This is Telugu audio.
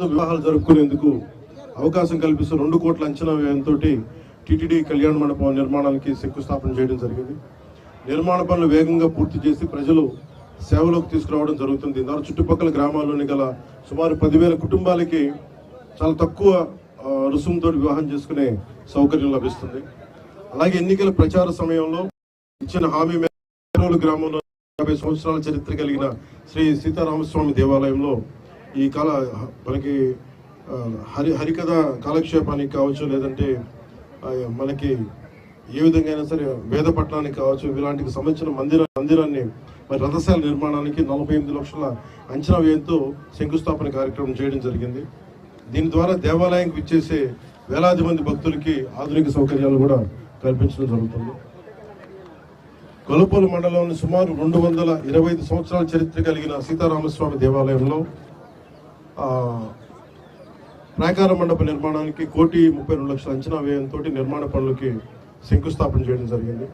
వివాహాలు జరుపుకునేందుకు అవకాశం కల్పిస్తూ రెండు కోట్ల అంచనా వ్యయంతో టీటీడీ కళ్యాణ మండపం నిర్మాణానికి శంకుస్థాపన చేయడం జరిగింది. నిర్మాణ పనులు వేగంగా పూర్తి చేసి ప్రజలు సేవలోకి తీసుకురావడం జరుగుతుంది. దాని చుట్టుపక్కల గ్రామాల్లోని గల సుమారు పదివేల కుటుంబాలకి చాలా తక్కువ రుసుముతో వివాహం చేసుకునే సౌకర్యం లభిస్తుంది. అలాగే ఎన్నికల ప్రచార సమయంలో ఇచ్చిన హామీ మేరకు గ్రామంలో యాభై సంవత్సరాల చరిత్ర కలిగిన శ్రీ సీతారామస్వామి దేవాలయంలో ఈ కాల మనకి హరి హరికథ కాలక్షేపానికి కావచ్చు లేదంటే మనకి ఏ విధంగా అయినా సరే వేద పట్టణానికి కావచ్చు ఇలాంటికి సంబంధించిన మందిర మందిరాన్ని మరి రథశాల నిర్మాణానికి నలభై ఎనిమిది లక్షల అంచనా వ్యయంతో శంకుస్థాపన కార్యక్రమం చేయడం జరిగింది. దీని ద్వారా దేవాలయానికి విచ్చేసే వేలాది మంది భక్తులకి ఆధునిక సౌకర్యాలు కూడా కల్పించడం జరుగుతుంది. కొలపూలు మండలంలోని సుమారు రెండు వందల ఇరవై ఐదు సంవత్సరాల చరిత్ర కలిగిన సీతారామస్వామి దేవాలయంలో ప్రాకార మండప నిర్మాణానికి కోటి ముప్పై రెండు లక్షల అంచనా వ్యయంతో నిర్మాణ పనులకి శంకుస్థాపన చేయడం జరిగింది.